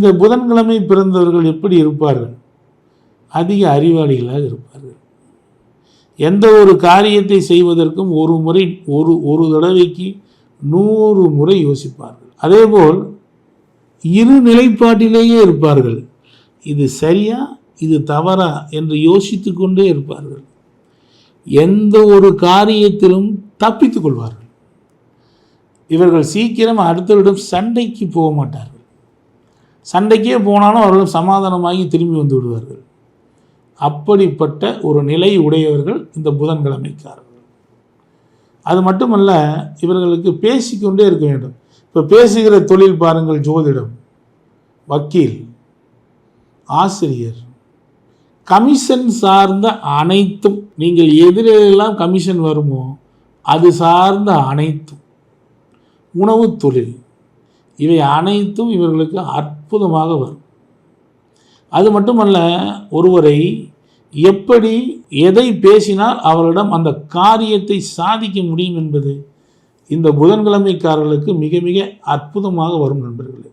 இந்த புதன்கிழமை பிறந்தவர்கள் எப்படி இருப்பார்கள்? அதிக அறிவாளிகளாக இருப்பார்கள். எந்த ஒரு காரியத்தை செய்வதற்கும் ஒரு முறை ஒரு ஒரு தடவைக்கு நூறு முறை யோசிப்பார்கள். அதேபோல் இரு நிலைப்பாட்டிலேயே இருப்பார்கள். இது சரியா இது தவறா என்று யோசித்து கொண்டே இருப்பார்கள். எந்த ஒரு காரியத்திலும் தப்பித்துக் கொள்வார்கள். இவர்கள் சீக்கிரம் அடுத்தவரிடம் சண்டைக்கு போக மாட்டார்கள். சண்டைக்கே போனாலும் அவர்கள் சமாதானமாகி திரும்பி வந்து விடுவார்கள். அப்படிப்பட்ட ஒரு நிலை உடையவர்கள் இந்த புதன்கிழமைக்காரர்கள். அது மட்டுமல்ல இவர்களுக்கு பேசிக்கொண்டே இருக்க வேண்டும். இப்போ பேசுகிற தொழில் பாருங்கள் ஜோதிடம். வக்கீல் ஆசிரியர். கமிஷன் சார்ந்த அனைத்தும் நீங்கள் எதிரெல்லாம் கமிஷன் வருமோ அது சார்ந்த அனைத்தும். உணவு தொழில். இவை அனைத்தும் இவர்களுக்கு அற்புதமாக வரும். அது மட்டுமல்ல ஒருவரை எப்படி எதை பேசினால் அவரிடம் அந்த காரியத்தை சாதிக்க முடியும் என்பது இந்த புதன்கிழமைக்காரர்களுக்கு மிக மிக அற்புதமாக வரும் நண்பர்களே.